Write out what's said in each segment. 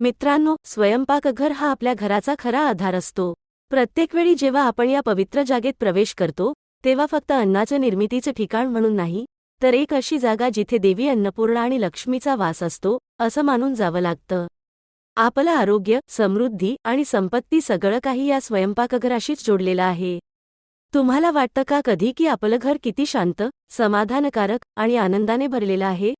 मित्रांनो स्वयंपाकघर हा आपल्या घराचा खरा आधार असतो. प्रत्येक वेळी जेव्हा आपण या पवित्र जागेत प्रवेश करतो तेव्हा फक्त अन्नाचं निर्मितीचं ठिकाण म्हणून नाही तर एक अशी जागा जिथे देवी अन्नपूर्णा आणि लक्ष्मीचा वास असतो असं मानून जावं लागतं. आपलं आरोग्य समृद्धी आणि संपत्ती सगळं काही या स्वयंपाकघराशीच जोडलेलं आहे. तुम्हाला वाटतं का कधी की आपलं घर किती शांत समाधानकारक आणि आनंदाने भरलेलं आहे?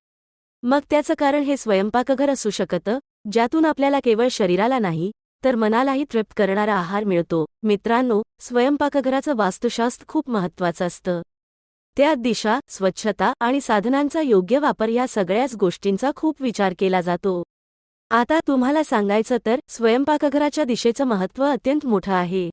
मग त्याचं कारण हे स्वयंपाकघर असू शकतं ज्यातून आपल्याला केवळ शरीराला नाही तर मनालाही तृप्त करणारा आहार मिळतो. मित्रांनो स्वयंपाकघराचं वास्तुशास्त्र खूप महत्वाचं असतं. त्यात दिशा स्वच्छता आणि साधनांचा योग्य वापर या सगळ्याच गोष्टींचा खूप विचार केला जातो. आता तुम्हाला सांगायचं तर स्वयंपाकघराच्या दिशेचं महत्त्व अत्यंत मोठं आहे.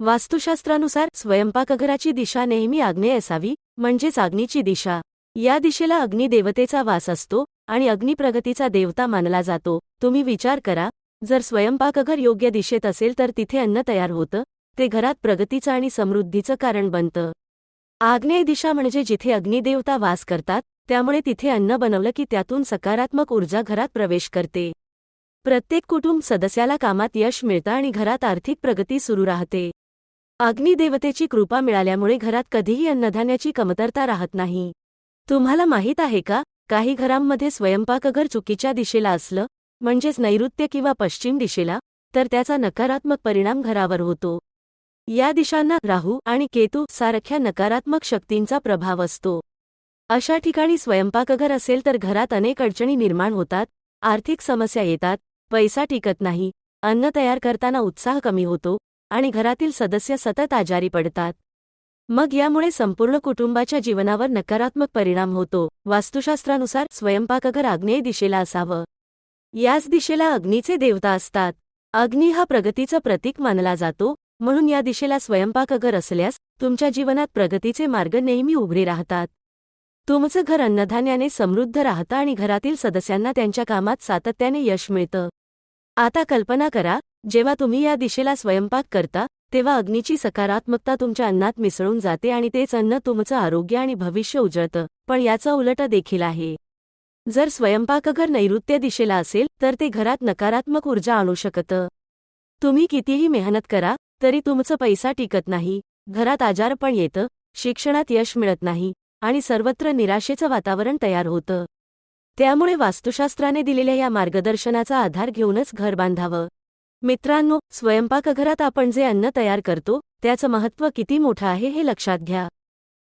वास्तुशास्त्रानुसार स्वयंपाकघराची दिशा नेहमी आग्नेय असावी म्हणजेच अग्नीची दिशा. या दिशेला अग्निदेवतेचा वास असतो आणि अग्निप्रगतीचा देवता मानला जातो. तुम्ही विचार करा जर स्वयंपाकघर योग्य दिशेत असेल तर तिथे अन्न तयार होतं ते घरात प्रगतीचं आणि समृद्धीचं कारण बनतं. आग्नेय दिशा म्हणजे जिथे अग्निदेवता वास करतात त्यामुळे तिथे अन्न बनवलं की त्यातून सकारात्मक ऊर्जा घरात प्रवेश करते. प्रत्येक कुटुंब सदस्याला कामात यश मिळतं आणि घरात आर्थिक प्रगती सुरू राहते. अग्निदेवतेची कृपा मिळाल्यामुळे घरात कधीही अन्नधान्याची कमतरता राहत नाही. तुम्हाला माहीत आहे का काही घरांमध्ये स्वयंपाकघर चुकीच्या दिशेला असलं म्हणजेच नैऋत्य किंवा पश्चिम दिशेला तर त्याचा नकारात्मक परिणाम घरावर होतो. या दिशांना राहू आणि केतू सारख्या नकारात्मक शक्तींचा प्रभाव असतो. अशा ठिकाणी स्वयंपाकघर असेल तर घरात अनेक अडचणी निर्माण होतात आर्थिक समस्या येतात पैसा टिकत नाही अन्न तयार करताना उत्साह कमी होतो आणि घरातील सदस्य सतत आजारी पडतात. मग यामुळे संपूर्ण कुटुंबाच्या जीवनावर नकारात्मक परिणाम होतो. वास्तुशास्त्रानुसार स्वयंपाकघर आग्नेय दिशेला असावं. याच दिशेला अग्नीचे देवता असतात. अग्नी हा प्रगतीचं प्रतीक मानला जातो. म्हणून या दिशेला स्वयंपाकघर असल्यास तुमच्या जीवनात प्रगतीचे मार्ग नेहमी उघडे राहतात. तुमचं घर अन्नधान्याने समृद्ध राहतं आणि घरातील सदस्यांना त्यांच्या कामात सातत्याने यश मिळतं. आता कल्पना करा जेव्हा तुम्ही या दिशेला स्वयंपाक करता तेव्हा अग्नीची सकारात्मकता तुमच्या अन्नात मिसळून जाते आणि तेच अन्न तुमचं आरोग्य आणि भविष्य उजळतं पण याचं उलट देखील आहे. जर स्वयंपाकघर नैऋत्य दिशेला असेल तर ते घरात नकारात्मक ऊर्जा आणू शकतं. तुम्ही कितीही मेहनत करा तरी तुमचं पैसा टिकत नाही घरात आजारपण येतं शिक्षणात यश मिळत नाही आणि सर्वत्र निराशेचं वातावरण तयार होतं. त्यामुळे वास्तुशास्त्राने दिलेल्या या मार्गदर्शनाचा आधार घेऊनच घर बांधावं. मित्रांनो स्वयंपाकघरात आपण जे अन्न तयार करतो त्याचं महत्त्व किती मोठं आहे हे लक्षात घ्या.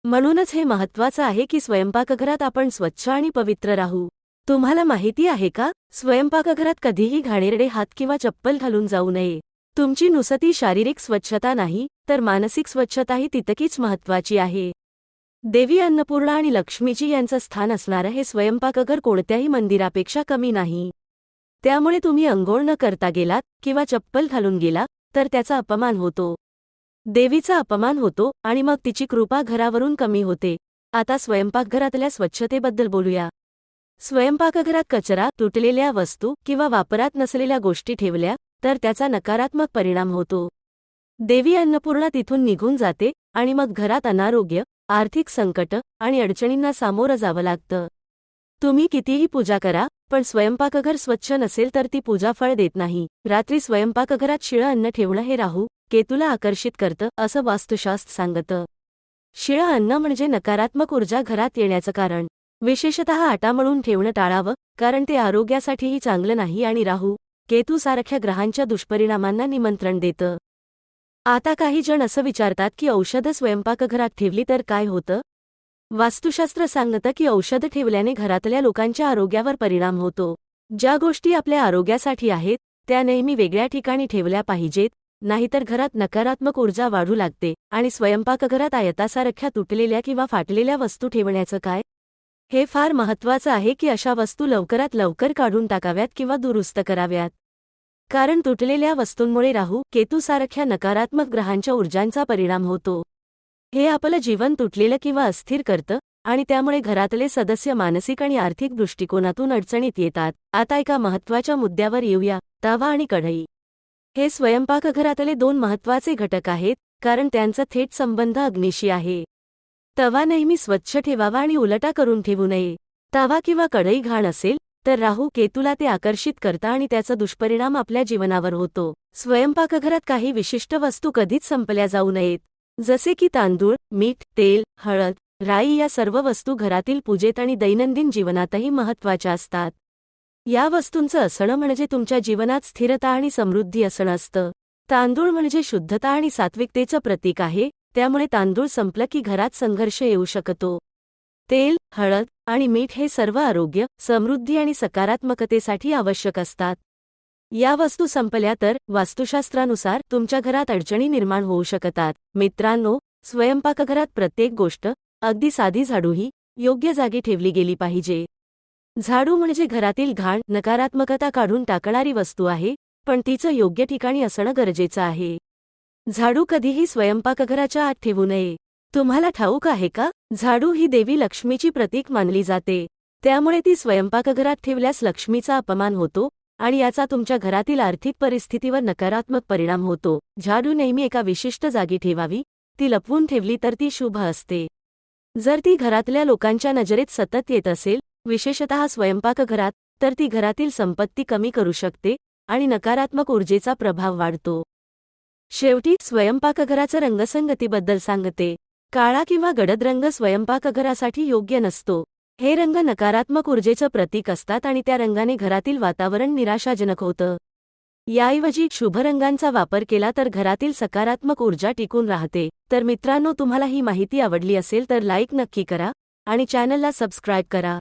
म्हणूनच हे महत्त्वाचं आहे की स्वयंपाकघरात आपण स्वच्छ आणि पवित्र राहू. तुम्हाला माहिती आहे का? स्वयंपाकघरात कधीही घाणेरडे हात किंवा चप्पल घालून जाऊ नये. तुमची नुसती शारीरिक स्वच्छता नाही तर मानसिक स्वच्छताही तितकीच महत्त्वाची आहे. देवी अन्नपूर्णा आणि लक्ष्मीजी यांचं स्थान असणारं हे स्वयंपाकघर कोणत्याही मंदिरापेक्षा कमी नाही. त्यामुळे तुम्ही अंघोळ न करता गेलात किंवा चप्पल घालून गेला तर त्याचा अपमान होतो. देवीचा अपमान होतो आणि मग तिची कृपा घरावरून कमी होते. आता स्वयंपाकघरातल्या स्वच्छतेबद्दल बोलूया. स्वयंपाकघरात कचरा तुटलेल्या वस्तू किंवा वापरात नसलेल्या गोष्टी ठेवल्या तर त्याचा नकारात्मक परिणाम होतो. देवी अन्नपूर्णा तिथून निघून जाते आणि मग घरात अनारोग्य आर्थिक संकट आणि अडचणींना सामोरं जावं लागतं. तुम्ही कितीही पूजा करा पण स्वयंपाकघर स्वच्छ नसेल तर ती पूजा फळ देत नाही. रात्री स्वयंपाकघरात शिळं अन्न ठेवणं हे राहू केतूला आकर्षित करतं असं वास्तुशास्त्र सांगतं. शिळं अन्न म्हणजे नकारात्मक ऊर्जा घरात येण्याचं कारण. विशेषतः आटा मळून ठेवणं टाळावं कारण ते आरोग्यासाठीही चांगलं नाही आणि राहू केतूसारख्या ग्रहांच्या दुष्परिणामांना निमंत्रण देतं. आता काही जण असं विचारतात की औषधं स्वयंपाकघरात ठेवली तर काय होतं? वास्तुशास्त्र सांगतं की औषधं ठेवल्याने घरातल्या लोकांच्या आरोग्यावर परिणाम होतो. ज्या गोष्टी आपल्या आरोग्यासाठी आहेत त्या नेहमी वेगळ्या ठिकाणी ठेवल्या पाहिजेत नाहीतर घरात नकारात्मक ऊर्जा वाढू लागते आणि स्वयंपाकघरात आयतासारख्या तुटलेल्या किंवा फाटलेल्या वस्तू ठेवण्याचं काय? हे फार महत्वाचं आहे की अशा वस्तू लवकरात लवकर काढून टाकाव्यात किंवा दुरुस्त कराव्यात. कारण तुटलेल्या वस्तूंमुळे राहू केतूसारख्या नकारात्मक ग्रहांच्या ऊर्जांचा परिणाम होतो. हे आपलं जीवन तुटलेलं किंवा अस्थिर करतं आणि त्यामुळे घरातले सदस्य मानसिक आणि आर्थिक दृष्टिकोनातून अडचणीत येतात. आता एका महत्त्वाच्या मुद्द्यावर येऊया तवा आणि कढई. हे स्वयंपाकघरातले दोन महत्त्वाचे घटक आहेत कारण त्यांचा थेट संबंध अग्निशी आहे. तवा नेहमी स्वच्छ ठेवावा आणि उलटा करून ठेवू नये. तवा किंवा कढई घाण असेल तर राहू केतूला ते आकर्षित करता आणि त्याचा दुष्परिणाम आपल्या जीवनावर होतो. स्वयंपाकघरात काही विशिष्ट वस्तू कधीच संपल्या जाऊ नयेत. जसे की तांदूळ मीठ तेल हळद राई या सर्व वस्तू घरातील पूजेत आणि दैनंदिन जीवनातही महत्त्वाच्या असतात. या वस्तूंचं असणं म्हणजे तुमच्या जीवनात स्थिरता आणि समृद्धी असणं असतं. तांदूळ म्हणजे शुद्धता आणि सात्विकतेचं प्रतीक आहे त्यामुळे तांदूळ संपलं की घरात संघर्ष येऊ शकतो. तेल हळद आणि मीठ हे सर्व आरोग्य समृद्धी आणि सकारात्मकतेसाठी आवश्यक असतात. या वस्तू संपल्या तर वास्तुशास्त्रानुसार तुमच्या घरात अडचणी निर्माण होऊ शकतात. मित्रांनो स्वयंपाकघरात प्रत्येक गोष्ट अगदी साधी झाडूही योग्य जागी ठेवली गेली पाहिजे. झाडू म्हणजे घरातील घाण नकारात्मकता काढून टाकणारी वस्तू आहे पण तिचं योग्य ठिकाणी असणं गरजेचं आहे. झाडू कधीही स्वयंपाकघराच्या आत ठेवू नये. तुम्हाला ठाऊक आहे का? झाडू ही देवी लक्ष्मीची प्रतीक मानली जाते. त्यामुळे ती स्वयंपाकघरात ठेवल्यास लक्ष्मीचा अपमान होतो आणि याचा तुमच्या घरातील आर्थिक परिस्थितीवर नकारात्मक परिणाम होतो. झाडू नेहमी एका विशिष्ट जागी ठेवावी ती लपवून ठेवली तर ती शुभ असते. जर ती घरातल्या लोकांच्या नजरेत सतत येत असेल विशेषतः स्वयंपाकघरात तर ती घरातील संपत्ती कमी करू शकते आणि नकारात्मक ऊर्जेचा प्रभाव वाढतो. शेवटी स्वयंपाकघराचं रंगसंगतीबद्दल सांगते. काळा किंवा गडद रंग स्वयंपाकघरासाठी योग्य नसतो. हे रंग नकारात्मक ऊर्जेचं प्रतीक असतात आणि त्या रंगाने घरातील वातावरण निराशाजनक होतं. याऐवजी शुभ रंगांचा वापर केला तर घरातील सकारात्मक ऊर्जा टिकून राहते. तर मित्रांनो तुम्हाला ही माहिती आवडली असेल तर लाईक नक्की करा आणि चॅनलला सबस्क्राईब करा.